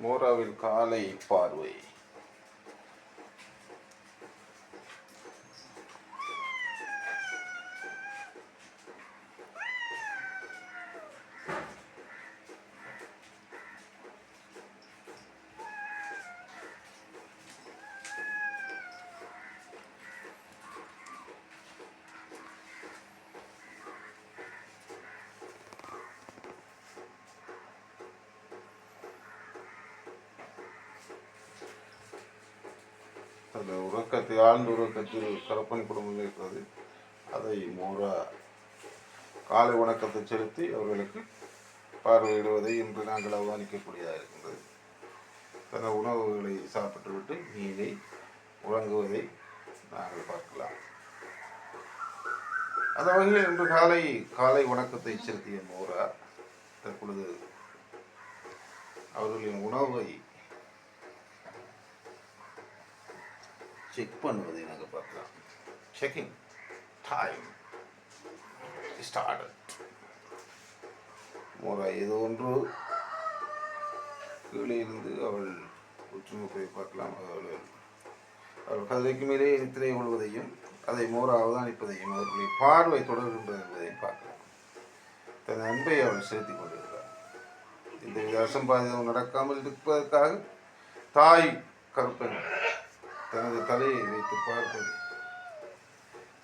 மோராவில் காலை பார்வை. அந்த உறக்கத்தை ஆழ்ந்த உறக்கத்தில் கரப்பன் குடும்பம் இருக்கிறது அதை மோரா காலை வணக்கத்தை செலுத்தி அவர்களுக்கு பார்வையிடுவதை இன்று நாங்கள் அவதானிக்கக்கூடியதாக இருக்கின்றது. தன உணவுகளை சாப்பிட்டுவிட்டு மீனை உறங்குவதை நாங்கள் பார்க்கலாம். அந்த வகையில் இன்று காலை காலை வணக்கத்தை செலுத்திய மோரா தற்பொழுது அவர்களின் உணவை செக் பண்ணுவது நாங்கள் பார்க்கலாம் செக்கிங் டைம் ஸ்டார்ட் மோரா ஏதோ ஒன்று கீழே இருந்து அவள் உற்றுநோக்கை பார்க்கலாம் அவள் அவள் கதைக்கு மேலே நித்திரை கொள்வதையும் அதை மோரா அவதானிப்பதையும் அவர்களுடைய பார்வை தொடர்கின்றது என்பதையும் பார்க்கலாம் தன் அன்பை அவள் செலுத்திக் கொண்டிருக்கிறார் இந்த வித அசம்பாதிதம் நடக்காமல் இருப்பதற்காக தாய் கருப்பன் தனது தலையை வைத்து பார்ப்பது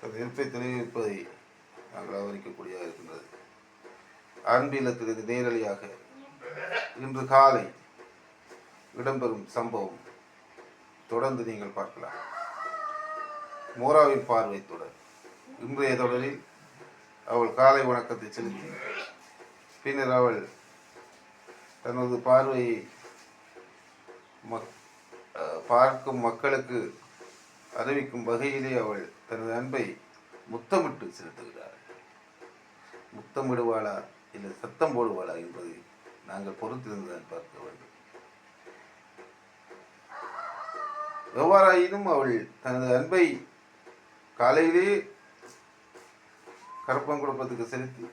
தனது இருப்பை தெரிவிப்பதை நாங்கள் ஆதரிக்கக்கூடியதாக இருக்கின்றது. அன்பிலத்தில் இது நேரடியாக இன்று காலை இடம்பெறும் சம்பவம் தொடர்ந்து நீங்கள் பார்க்கலாம். மோராவின் பார்வை தொடர். இன்றைய தொடரில் அவள் காலை வணக்கத்தை செலுத்தி பின்னர் அவள் தனது பார்வையை மக் பார்க்கும் மக்களுக்கு அறிவிக்கும் வகையிலே அவள் தனது அன்பை முத்தமிட்டு செலுத்துகிறாள். முத்தமிடுவாளா இல்லை சத்தம் போடுவாளா என்பதை நாங்கள் பொறுத்திருந்துதான் பார்க்க வேண்டும். எவ்வாறாயினும் அவள் தனது அன்பை காலையிலே கருப்பம் கொடுப்பதற்கு செலுத்தி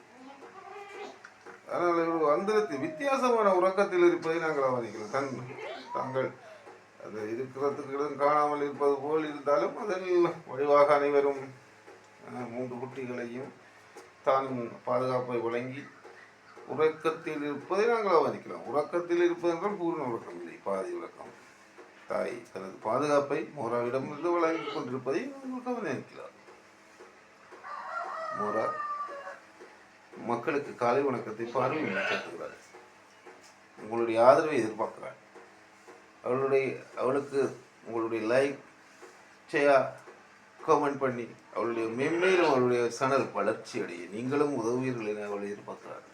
அதனால் ஒரு வித்தியாசமான உறக்கத்தில் இருப்பதை நாங்கள் அவனிக்கிறோம் தன் தாங்கள் அது இருக்கிறதுக்கு காணாமல் இருப்பது போல் இருந்தாலும் அதில் வழிவாக அனைவரும் மூன்று குட்டிகளையும் தான் பாதுகாப்பை வழங்கி உறக்கத்தில் இருப்பதை நாங்கள் அவதிக்கலாம் உறக்கத்தில் இருப்பது என்றால் பூர்ண உறக்கம் இல்லை பாதி உறக்கம். தாய் தனது பாதுகாப்பை மோராவிடமிருந்து வழங்கி கொண்டிருப்பதை நாங்கள் கவனிக்கிறார் மோரா மக்களுக்கு காலை வணக்கத்தை பார்வையில் செலுத்துகிறார் உங்களுடைய ஆதரவை எதிர்பார்க்கிறார் அவளுடைய அவளுக்கு உங்களுடைய லைக் ஷேர் கமெண்ட் பண்ணி அவளுடைய மென்மேலும் அவளுடைய சேனல் வளர்ச்சி அடைய நீங்களும் உதவுவீர்கள் என அவள் எதிர்பார்க்கிறார்.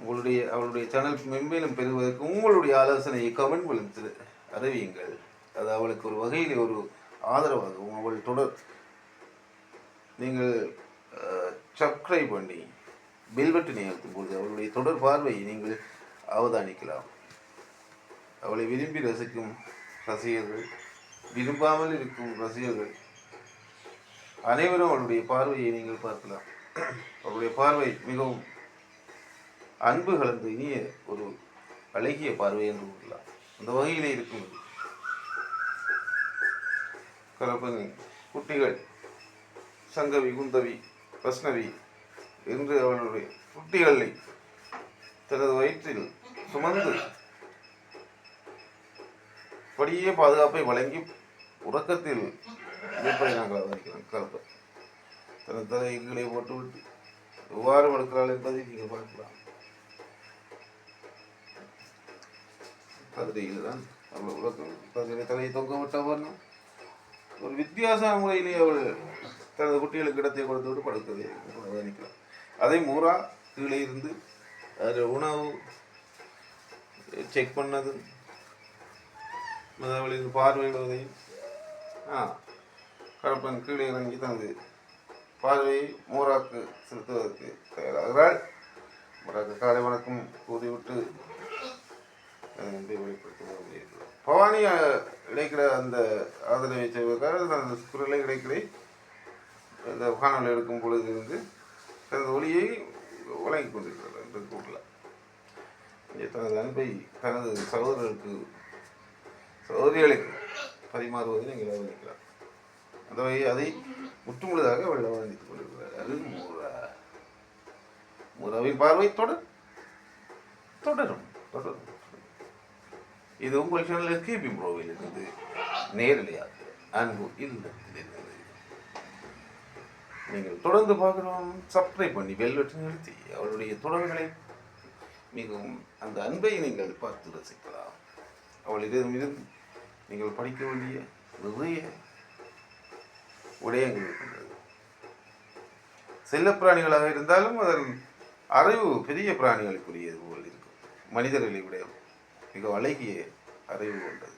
உங்களுடைய அவளுடைய சேனல் மென்மேலும் பெறுவதற்கு உங்களுடைய ஆலோசனையை கமெண்ட் மூலம் அறிவியுங்கள். அது அவளுக்கு ஒரு வகையில் ஒரு ஆதரவாகவும் அவள் தொடர் நீங்கள் சப்ஸ்கிரைப் பண்ணி பில்வெட்டு நிகழ்த்தும் பொழுது அவளுடைய தொடர் பார்வையை நீங்கள் அவதானிக்கலாம். அவளை விரும்பி ரசிக்கும் ரசிகர்கள் விரும்பாமல் இருக்கும் ரசிகர்கள். அனைவரும் அவளுடைய பார்வையை நீங்கள் பார்க்கலாம். அவளுடைய பார்வை மிகவும் அன்பு கலந்து இனிய ஒரு அழகிய பார்வை என்று கூறலாம். அந்த வகையிலே இருக்கும் இது. கலப்பனி குட்டிகள் சங்கவி குந்தவி வஸ்னவி என்று அவளுடைய குட்டிகளை தனது வயிற்றில் சுமந்து படியே பாதுகாப்பை வழங்கி உறக்கத்தில் இருப்பதை நாங்கள் அவதானிக்கிறோம். கருப்பை தனது தலையை கீழே போட்டுவிட்டு எவ்வாறு வளர்க்கிறாள் என்பதை நீங்கள் பார்க்கலாம். கதிரையில் தான் அவள் உறக்கம். கதிரை தலையை தொங்க விட்டவர்னா ஒரு வித்தியாச முறையிலே அவள் தனது குட்டிகளுக்கு இடத்தை கொடுத்து விட்டு படுத்ததை அவதானிக்கலாம் அதை மூரா கீழே இருந்து அதில் உணவு செக் பண்ணது அவளின் பார்வையிடுவதையும் ஆ கடப்பன் கீழே இறங்கி தனது பார்வையை மோராக்கு செலுத்துவதற்கு தயாராகிறாள். மூராக்கு காலை வணக்கம் கூறிவிட்டு அஹ், வெளிப்படுத்த பவானி இடைக்கிற அந்த ஆதரவை செய்வதற்காக அந்த குரலை இடைக்கிறை இந்த காணொலி எடுக்கும் பொழுது இருந்து தனது ஒளியை வழங்கி கொண்டிருக்கிறார் என்று கூறலாம். தனது அன்பை தனது சகோதரருக்கு சகோதரிகளுக்கு பரிமாறுவதை நீங்கள் அவதானிக்கலாம் அந்த வகையை அதை முற்றுமுழுதாக அவள் அவதானித்துக் கொண்டிருக்கிறார் அது மூரா மூராவின் பார்வை தொடர் தொடரும் தொடரும். இது உங்கள் சேனல் எஸ்கேபி ப்ரோவில் இருந்து நேரலையாக அன்பு இல்லத்தில் இருந்து நீங்கள் தொடர்ந்து பார்க்குறோம் சப்ஸ்கிரைப் பண்ணி பெல் வெற்றி நிறுத்தி அவளுடைய தொடர்களை மிகவும் அந்த அன்பை நீங்கள் பார்த்து ரசிக்கலாம். அவள் இருந்து நீங்கள் படிக்க வேண்டிய நிறைய விடயங்கள் இருக்கின்றது. செல்லப்பிராணிகளாக இருந்தாலும் அதன் அறிவு பெரிய பிராணிகளுக்குரியது போல் இருக்கும். மனிதர்களை விட மிக அழகிய அறிவு கொண்டது.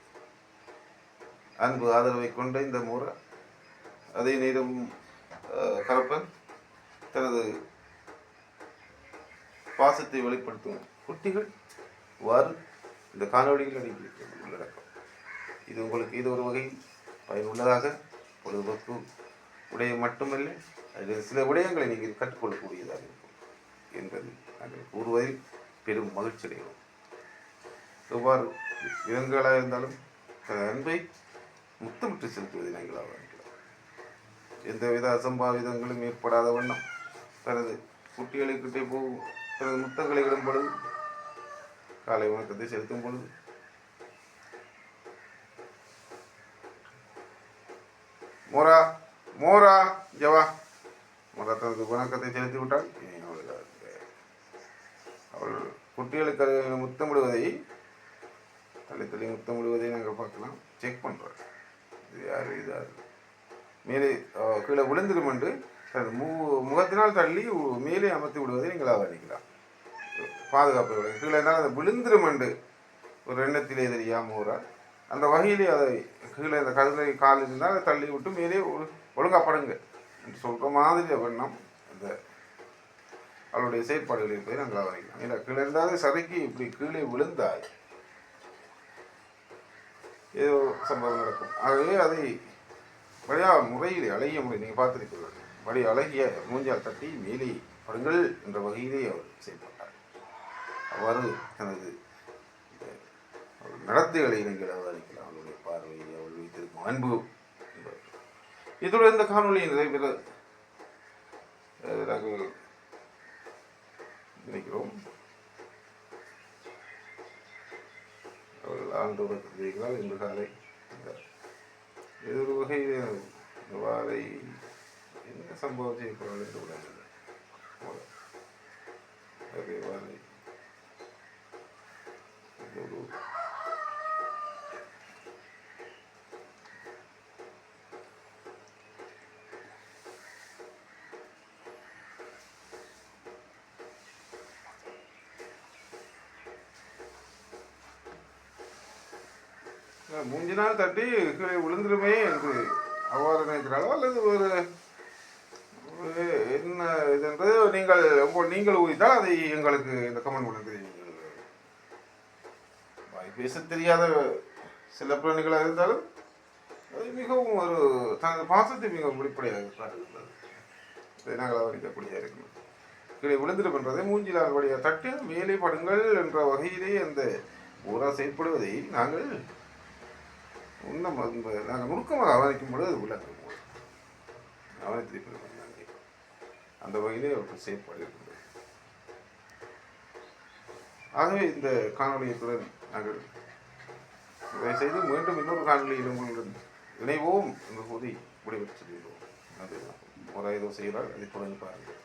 அன்பு ஆதரவை கொண்ட இந்த முறை அதே நேரம் கரப்பன் தனது பாசத்தை வெளிப்படுத்தும் குட்டிகள் வாறு இந்த காணொலிகள் அடங்கியிருக்கிறது உள்ளடக்கம். இது உங்களுக்கு இது ஒரு வகையில் பயனுள்ளதாக பொழுதுபோக்கு விடயம் மட்டுமல்ல அதில் சில விடயங்களை நீங்கள் கற்றுக்கொள்ளக்கூடியதாக இருக்கும் என்பது நாங்கள் கூறுவதில் பெரும் மகிழ்ச்சி அடைகிறோம். எவ்வாறு விலங்குகளாக இருந்தாலும் தனது அன்பை முத்தமிட்டு செலுத்துவதை நாங்கள் ஆரம்பிக்கலாம் எந்தவித அசம்பாவிதங்களும் ஏற்படாத வண்ணம் தனது குட்டிகளுக்கிட்டே போகும் தனது முத்தங்களை விடும் பொழுது காலை வணக்கத்தை செலுத்தும் பொழுது மோரா மோரா ஜவா மோரா தனது குணக்கத்தை செலுத்தி விட்டால் இனி அவள் அவள் குட்டிகளுக்கு முத்தமிடுவதை தள்ளி தள்ளி முத்தமிடுவதை நாங்கள் பார்க்கலாம் செக் பண்ணுறோம் இது யார் இதாக மேலே கீழே விழுந்துடும் என்று தனது மு முகத்தினால் தள்ளி மேலே அமர்த்தி விடுவதை நீங்கள் அவதானிக்கலாம் பாதுகாப்பு கீழே இருந்தால் அது விழுந்துடும் என்று ஒரு எண்ணத்திலே தெரியாமல் ஊரா அந்த வகையிலே அதை கீழே அந்த கழுதை கால் இருந்தால் அதை தள்ளி விட்டு மேலே ஒரு ஒழுங்காக படுங்க என்று சொல்கிற மாதிரி வண்ணம் அந்த அவளுடைய செயற்பாடுகள் இருப்பதை நாங்கள் வரைக்கும் இல்லை கீழே இருந்தால் சதைக்கு இப்படி கீழே விழுந்தாய். ஏதோ சம்பவம் நடக்கும். ஆகவே அதை வழியா முறையில் அழகிய முறை நீங்கள் பார்த்திருக்கிறீர்கள் வழி அழகிய மூஞ்சால் தட்டி மேலே படுங்கள் என்ற வகையிலே அவர் செயல்பட்டார். அவ்வாறு தனது அஹ், நடத்தைகளை நீங்கள் அவதானிக்கலாம். அவளுடைய பார்வையை அவள் வைத்திருக்கும் அன்பு இத்துடன் இந்த காணொலி நிறைவேற நாங்கள் நினைக்கிறோம். அவர்கள் ஆண்டு உறக்கிறாள் இன்று காலை இது ஒரு வகையில் இந்த வாரை என்ன சம்பவம் செய்யப்படுறது என்று விளங்கவில்லை. அதே வாரை ஒரு மூஞ்சி நாள் தட்டி கீழே விழுந்துருமே என்று அவ்வாறு நினைக்கிறாளோ அல்லது ஒரு என்ன இது என்பது நீங்கள் உங்கள் நீங்கள் ஊதித்தால் அதை எங்களுக்கு இந்த கமெண்ட் பண்ண வாய் பேச தெரியாத சில பிள்ளைகளாக இருந்தாலும் அது மிகவும் ஒரு தனது பாசத்தை மிகவும் வெளிப்படையாக காட்டுகின்றது. இதை நாங்கள் அவரிக்கக்கூடிய இருக்கணும் கீழே விழுந்திடும் என்றதை மூஞ்சிலால் வழியாக தட்டி மேலே படுங்கள் என்ற வகையிலே அந்த ஊரா செயல்படுவதை நாங்கள் உன்னம் நாங்கள் நுணுக்கமாக கவனிக்கும் பொழுது அது உள்ளாங்க அவனத்திருப்பது அந்த வகையிலே அவருக்கு செயல்பாடு ஆகவே இந்த காணொலியத்துடன் நாங்கள் இதை செய்து மீண்டும் இன்னொரு காணொலியில் உங்களுடன் இணைவோம் என்று கூறி விடைபெற்று செல்கிறோம். அது ஒரு ஏதோ செய்கிறார் அதை தொடர்ந்து பாருங்கள்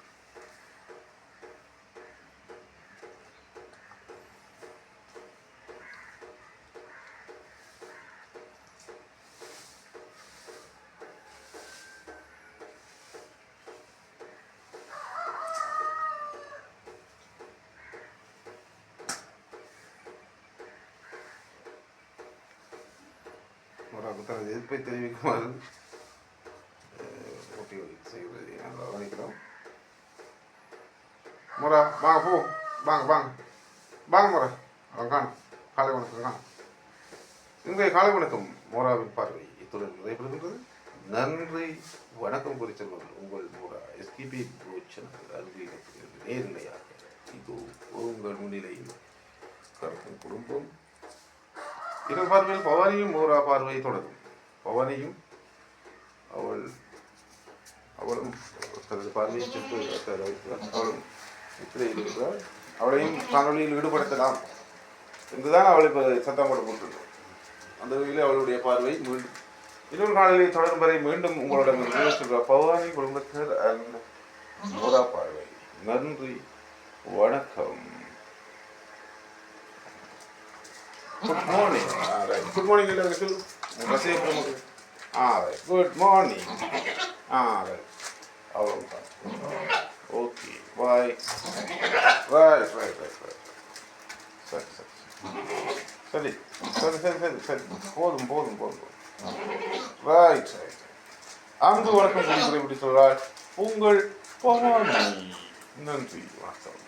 ஒரு தனது எதிர்ப்பை தெரிவிக்குமாறு அஹ், செய்கிறது செய்வதை நாங்கள் கவனிக்கிறோம் முறை வாங்க போ வாங்க வாங்க வாங்க முறை அவன் காணும் காலை வணக்கம் காணும் இன்றைய காலை வணக்கம் மோராவின் பார்வை இத்துடன் நிறைவேறுகின்றது நன்றி வணக்கம் குறித்தவர்கள் உங்கள் மோரா எஸ்கிபி சேனல் அருகில் நேரிலையாக இது உங்கள் முன்னிலையில் கருத்தும் குடும்பம் இரு பார்வையில் பவானியும் மோரா பார்வையை தொடரும் பவானியும் அவள் அவளும் தனது பார்வையை சென்று அவளும் நித்திரையில் இருக்கிறாள். அவளையும் காணொலியில் ஈடுபடுத்தலாம் என்றுதான் அவள் இப்போ சத்தம் போட்டு கொண்டிருக்கிறாள் அந்த வகையில் அவளுடைய பார்வை மீண்டும் இன்னொரு காணொலியை தொடரும் வரை மீண்டும் உங்களிடம் பவானி குடும்பத்தினர் and மோரா பார்வை. நன்றி வணக்கம். குட் மார்னிங் குட் மார்னிங் எல்லாரும் சொல்லு உங்க ரசிக பெருமக்கள் all right good morning all right அவ்வளோதான் okay bye right right right right சரி சரி சரி சரி சரி சரி சரி போதும் போதும் போதும் ரைட் ரைட் அங்கு வணக்கம் சொல்கிறேன் இப்படி சொல்றார் உங்கள் பவானி நன்றி வணக்கம்.